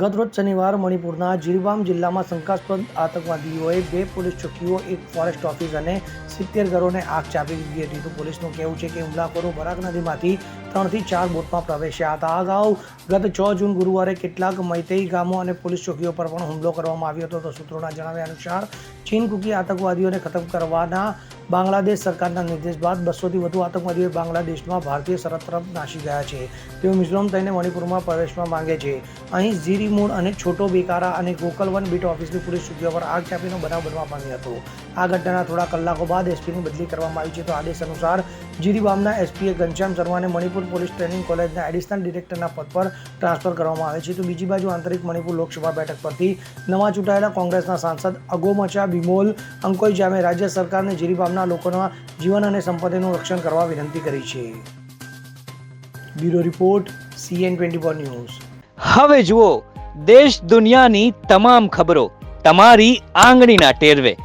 ગતરોજ શનિવાર મણિપુરના જીરબામ જિલ્લામાં શંકાસ્પદ આતંકવાદીઓએ બે પોલીસ ચોકીઓ, એક ફોરેસ્ટ ઓફિસ અને સિત્તેર ઘરોને આગ ચાપી દીધી હતી. તો પોલીસનું કહેવું છે કે હુમલાખોરો બરાક નદીમાંથી ત્રણથી ચાર બોટમાં પ્રવેશ્યા હતા. અગાઉ ગત છ જૂન ગુરુવારે કેટલાક મૈતેઈ ગામો અને પોલીસ ચોકીઓ પર પણ હુમલો કરવામાં આવ્યો હતો. તો સૂત્રોના જણાવ્યા અનુસાર, ચીન કુકી આતંકવાદીઓને ખતમ કરવાના બાંગ્લાદેશ સરકારના નિર્દેશ બાદ બસોથી વધુ આતંકવાદીઓ બાંગ્લાદેશમાં ભારતીય સરહદ તરફ નાસી ગયા છે. તેઓ મિઝોરમ થઈને મણિપુરમાં પ્રવેશવા માંગે છે. અહીં ઝીરીમૂળ અને છોટો બેકારા અને ગોકલવન બીટ ઓફિસની પોલીસ ચોકીઓ પર આગ ચાપીનો બનાવ બનવા પામ્યો હતો. આ ઘટનાના થોડા કલાકો બાદ એસપીની બદલી કરવામાં આવી છે. તો આદેશ અનુસાર જીરીબામના એસપીએ ઘનશ્યામ શર્માને મણિપુર પોલીસ ટ્રેનિંગ કોલેજના એડિશનલ ડિરેક્ટરના પદ પર ટ્રાન્સફર કરવામાં આવે છે. તો બીજી બાજુ આંતરિક મણિપુર લોકસભા બેઠક પરથી નવા ચૂંટાયેલા કોંગ્રેસના સાંસદ અગોમચા બિમોલ અંકોઈ જામે રાજ્ય સરકારને જીરીબામના લોકોના જીવન અને સંપત્તિનું રક્ષણ કરવા વિનંતી કરી છે. Bureau report CN twenty four news. હવે જુઓ, દેશ દુનિયાની તમામ ખબરો તમારી આંગળીના ટેરવે.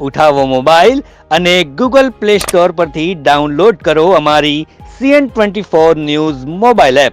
ઉઠાવો મોબાઈલ અને ગૂગલ પ્લે સ્ટોર પરથી ડાઉનલોડ કરો અમારી CN twenty four news mobile app.